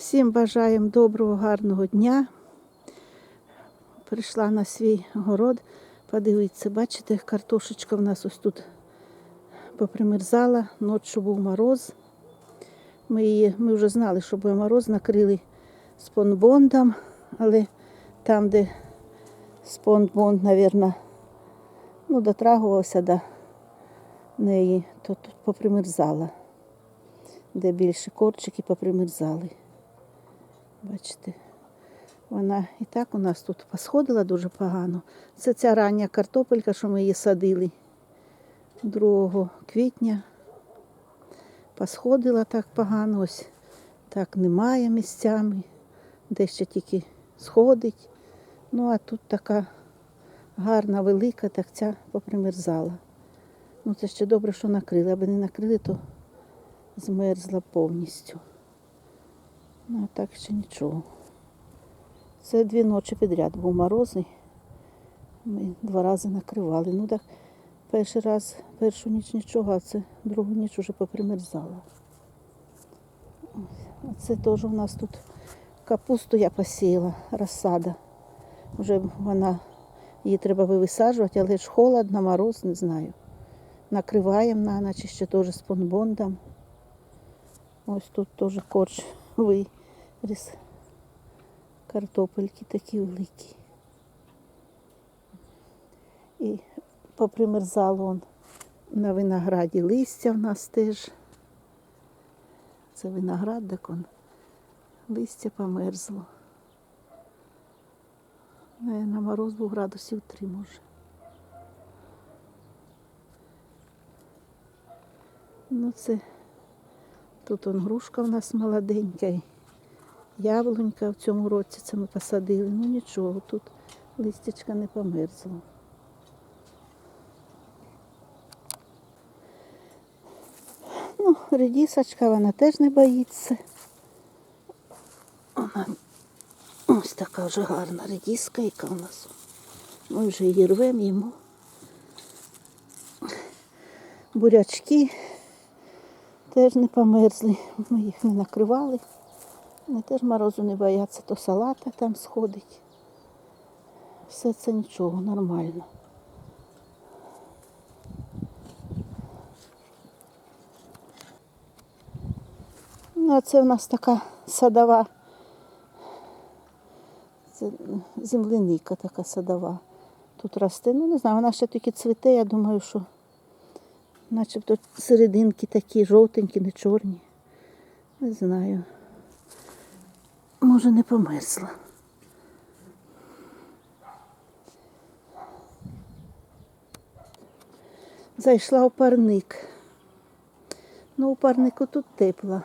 Всім бажаємо доброго, гарного дня. Прийшла на свій город. Подивіться, бачите, картошечка в нас ось тут попримерзала. Ночі був мороз. Ми, її, ми вже знали, що буде мороз, накрили спонбондом, але там, де спонбонд, мабуть, ну, дотрагувався до неї, то тут попримерзала. Де більше корчики попримерзали. Бачите, вона і так у нас тут посходила дуже погано. Це ця рання картопелька, що ми її садили 2 квітня. Посходила так погано, ось так немає місцями, де ще тільки сходить. Ну, а тут така гарна, велика, так ця попримерзала. Ну, це ще добре, що накрили. Аби не накрили, то змерзла повністю. Ну, а так ще нічого. Це дві ночі підряд був морозний. Ми два рази накривали. Ну так перший раз, першу ніч нічого, а це другу ніч вже попримерзала. А це теж у нас тут капусту я посіяла, розсада. Вже вона, її треба висаджувати, але ж холодно, мороз, не знаю. Накриваємо на ночі ще теж з понбондом. Ось тут теж корч виріс. Картопельки такі великі. І попримерзало он на винограді листя в нас теж. Це виноград, он листя померзло. На мороз був градусів три може. Ну це тут он грушка в нас молоденька. Яблунька в цьому році це ми посадили. Ну нічого, тут листячка не померзло. Ну, редісочка, вона теж не боїться. Вона ось така вже гарна редіска, яка у нас. Ми вже її рвемо йому. Бурячки теж не померзли. Ми їх не накривали. Вони теж морозу не бояться, то салата там сходить. Все це нічого, нормально. Ну, а це в нас така садова. Це земляника така садова. Тут росте. Ну, не знаю, вона ще тільки цвіте, я думаю, що начебто серединки такі жовтенькі, не чорні. Не знаю. Може, не померзла. Зайшла у парник. Ну, у парнику тут тепло.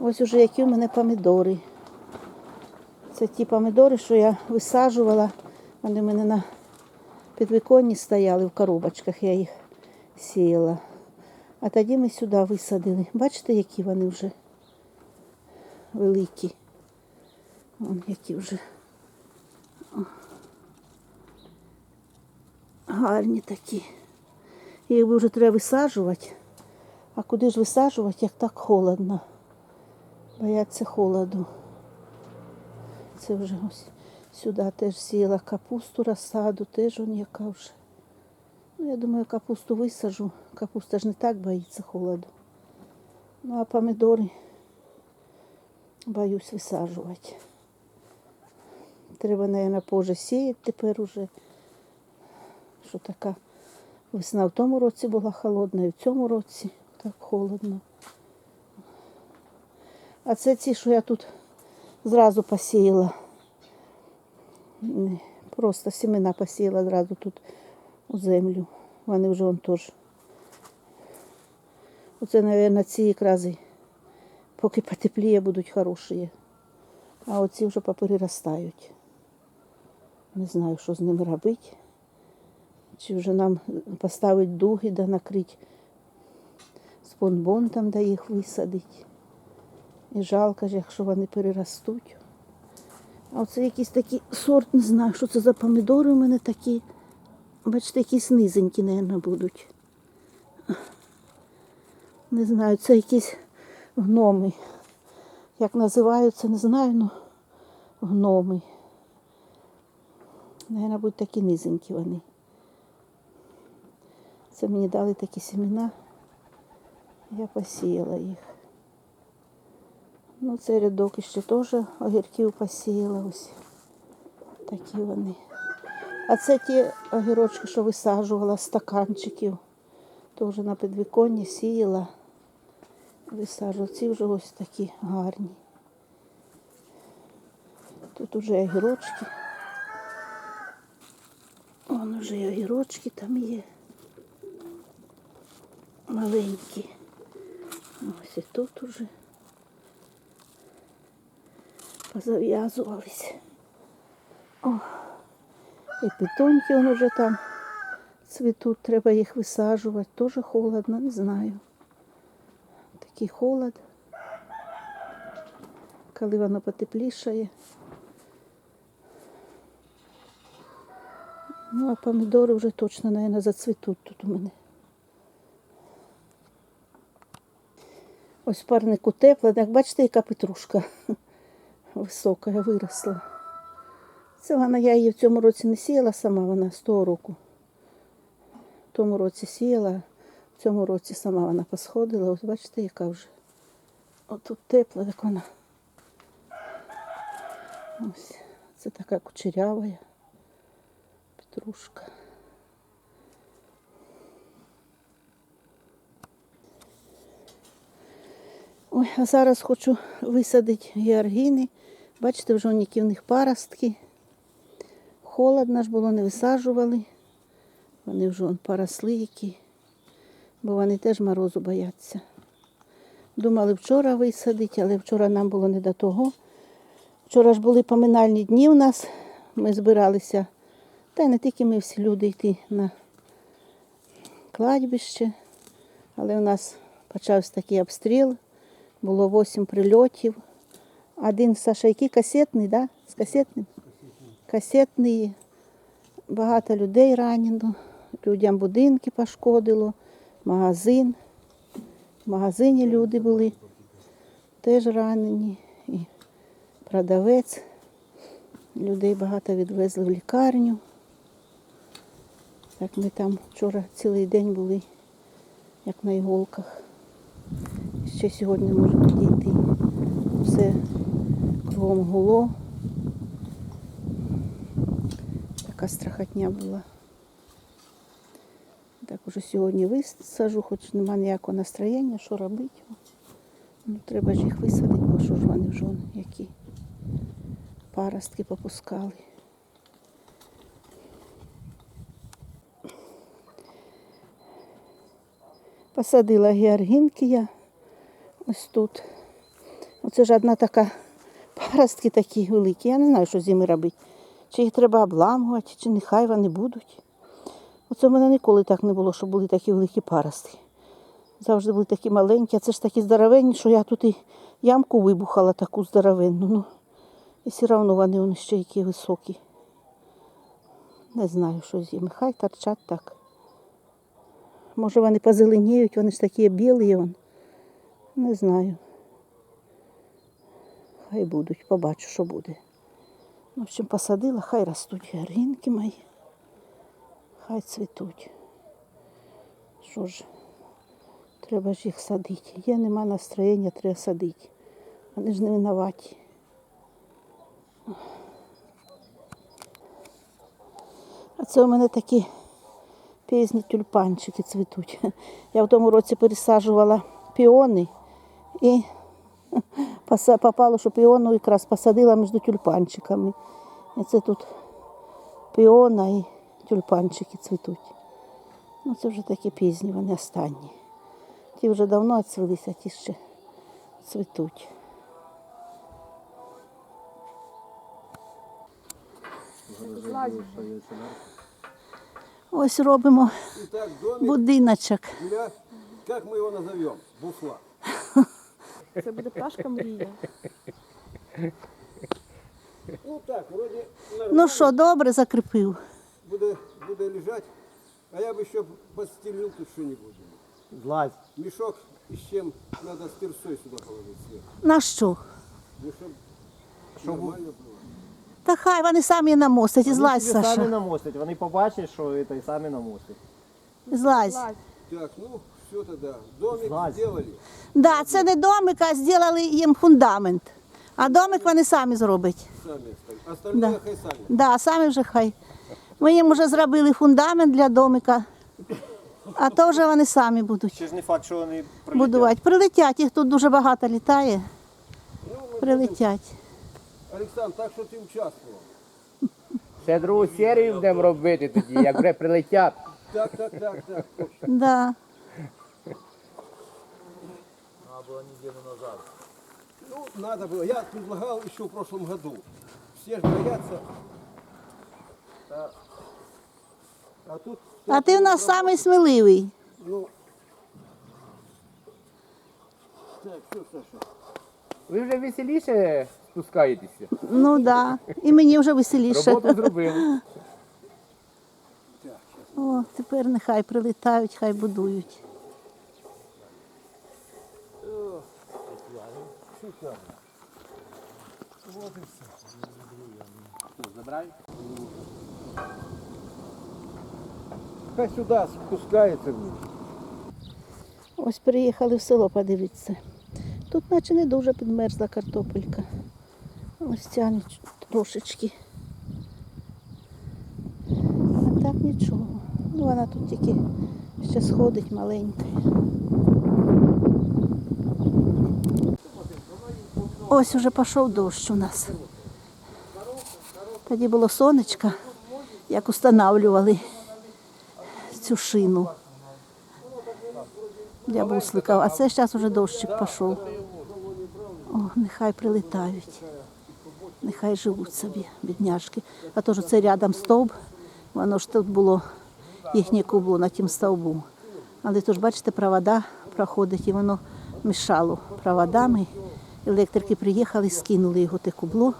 Ось уже які у мене помідори. Це ті помідори, що я висаджувала. Вони в мене на підвіконні стояли в коробочках, я їх сіяла. А тоді ми сюди висадили. Бачите, які вони вже великі. Вон які вже гарні такі. Їх вже треба висаджувати. А куди ж висаджувати, як так холодно? Бояться холоду. Це вже ось сюди теж сіяла капусту, розсаду, теж он яка вже. Ну, я думаю, капусту висаджу. Капуста ж не так боїться холоду. Ну, а помідори боюсь висаджувати. Треба, мабуть, позже сіяти тепер уже. Що така весна в тому році була холодна, і в цьому році так холодно. А це ці, що я тут зразу посіяла. Просто семена посіяла зразу тут у землю. Вони вже вон теж. Оце, мабуть, ці якраз поки потепліє, будуть хороші. А оці вже попереростають. Не знаю, що з ними робити. Чи вже нам поставити дуги, да накрити спонбонтом, да їх висадити. І жалко ж, якщо вони переростуть. А оце якийсь такий сорт, не знаю, що це за помідори у мене такі. Бачите, якісь низенькі, мабуть, будуть. Не знаю, це якісь гноми. Як називаються, не знаю, ну гноми. Наверно, будуть такі низенькі вони. Це мені дали такі семена. Я посіяла їх. Ну, цей рядок ще теж огірків посіяла ось. Такі вони. А це ті огірочки, що висаджувала з стаканчиків. Теж на підвіконні сіяла. Висаджувала. Ці вже ось такі гарні. Тут уже огірочки. Вон уже і огірочки там є. Маленькі. Ось і тут уже позав'язувались. О, і петуньки вон уже там цвітуть, треба їх висаджувати. Теж холодно, не знаю. Такий холод. Коли воно потеплішає. Ну, а помідори вже точно, мабуть, зацвітуть тут у мене. Ось в парнику тепло, так бачите, яка петрушка висока, виросла. Це вона, я її в цьому році не сіяла сама, вона з того року. В тому році сіяла, в цьому році сама вона посходила. Ось бачите, яка вже. От тут тепло, як вона. Ось, це така кучерява петрушка. Ой, а зараз хочу висадити георгіни. Бачите, вже які в них паростки. Холодно ж було, не висаджували. Вони вже вон поросли які, бо вони теж морозу бояться. Думали вчора висадити, але вчора нам було не до того. Вчора ж були поминальні дні у нас. Ми збиралися, та й не тільки ми всі люди йти на кладбище, але у нас почався такий обстріл. Було 8 прильотів. Один Саша, який касетний, да? З касетним? Касетний. Багато людей ранено. Людям будинки пошкодило, магазин. В магазині люди були теж ранені. І продавець. Людей багато відвезли в лікарню. Так ми там вчора цілий день були, як на іголках. Ще сьогодні можемо дійти. Все кругом гуло. Така страхотня була. Так уже сьогодні висаджу, хоч нема ніякого настроєння, що робити. Ну, треба ж їх висадити, бо що ж вони вже які паростки попускали. Посадила георгінки я ось тут. Оце ж одна така паростки такі великі. Я не знаю, що з ними робити. Чи їх треба обламувати, чи нехай вони будуть. Оце в мене ніколи так не було, щоб були такі великі паростки. Завжди були такі маленькі, а це ж такі здоровенні, що я тут і ямку вибухала таку здоровенну. Ну, і все одно вони, вони ще які високі. Не знаю, що з ними. Хай торчать так. Може вони позеленіють, вони ж такі білі. Вон. Не знаю. Хай будуть, побачу, що буде. В общем, посадила, хай ростуть георгінки мої. Хай цвітуть. Що ж, треба ж їх садити. Є нема настроєння, треба садити. Вони ж не винуваті. А це у мене такі пізні тюльпанчики цвітуть. Я в тому році пересаджувала піони і попало, що піону якраз посадила між тюльпанчиками. І це тут піона і тюльпанчики цвітуть. Ну це вже такі пізні, вони останні. Ті вже давно цвілися, а ті ще цвітуть. Ось робимо Итак, домик будиночок. для, как мы его назовем? Буфла. Це буде пташка мрія. Ну так, вроде Ну що, добре закріпив. буде, буде лежать. А я бы еще подстелил тут что-нибудь. Злазь. Мешок и с чем надо с тирсой сюда положить сверху. На що? Ну, щоб Щоб нормально було. Та хай вони самі намостять, і вони злазь, собі самі Саша. намостять, вони побачать, що це і самі намостять. Злазь. Лазь. Так, ну, все тогда. Домик Злазь. сделали. Да, це не домик, а зробили їм фундамент. А домик вони самі зроблять. Сами остальные. Остальные Да. хай сами. Да, самі вже хай. Ми їм вже зробили фундамент для домика, а то вже вони самі будуть Ще ж не факт, що вони будувати. Прилетять, їх тут дуже багато літає. Ну, мы Прилетять. Александр, так що ти участвував. Ще другу серію будемо робити тоді, як вже прилетять. Так, так, так, так. Да. Ну, надо было. Я предлагал еще в прошлом году. Все же боятся. А, а тут... А ти в нас самий сміливий. Ну... Так, все, Саша. Ви вже веселіше спускаєтеся. Ну так. Да. І мені вже веселіше. Роботу зробили. О, тепер нехай прилітають, хай будують. Хай сюда спускается. Ось приїхали в село подивитися. Тут наче не дуже підмерзла картопелька. Ось тягне трошечки. А так нічого. Ну вона тут тільки ще сходить маленька. Ось уже пішов дощ у нас. Тоді було сонечко, як устанавливали цю шину для буслика. А це зараз уже дощик пішов. Нехай прилітають. Нехай живуть собі, бідняшки. А то ж це рядом стовп, воно ж тут було їхнє кубло на тім стовбу. Але то ж, бачите, провода проходить і воно мішало проводами. Електрики приїхали, скинули його те кубло.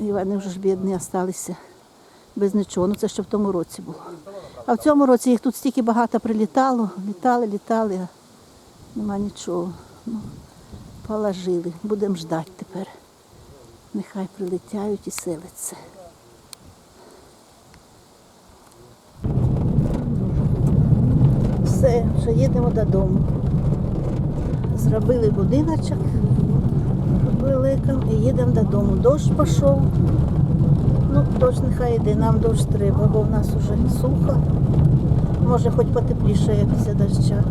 І вони вже ж бідні залишилися без нічого. Ну це ще в тому році було. А в цьому році їх тут стільки багато прилітало, літали, літали, а нема нічого. Ну, положили. Будемо ждати тепер. Нехай прилетяють і селяться. Все, вже їдемо додому. Зробили будиночок великим і їдемо додому. Дощ пішов. Ну, дощ нехай йде, нам дощ треба, бо в нас уже сухо. Може хоч потепліше як після доща.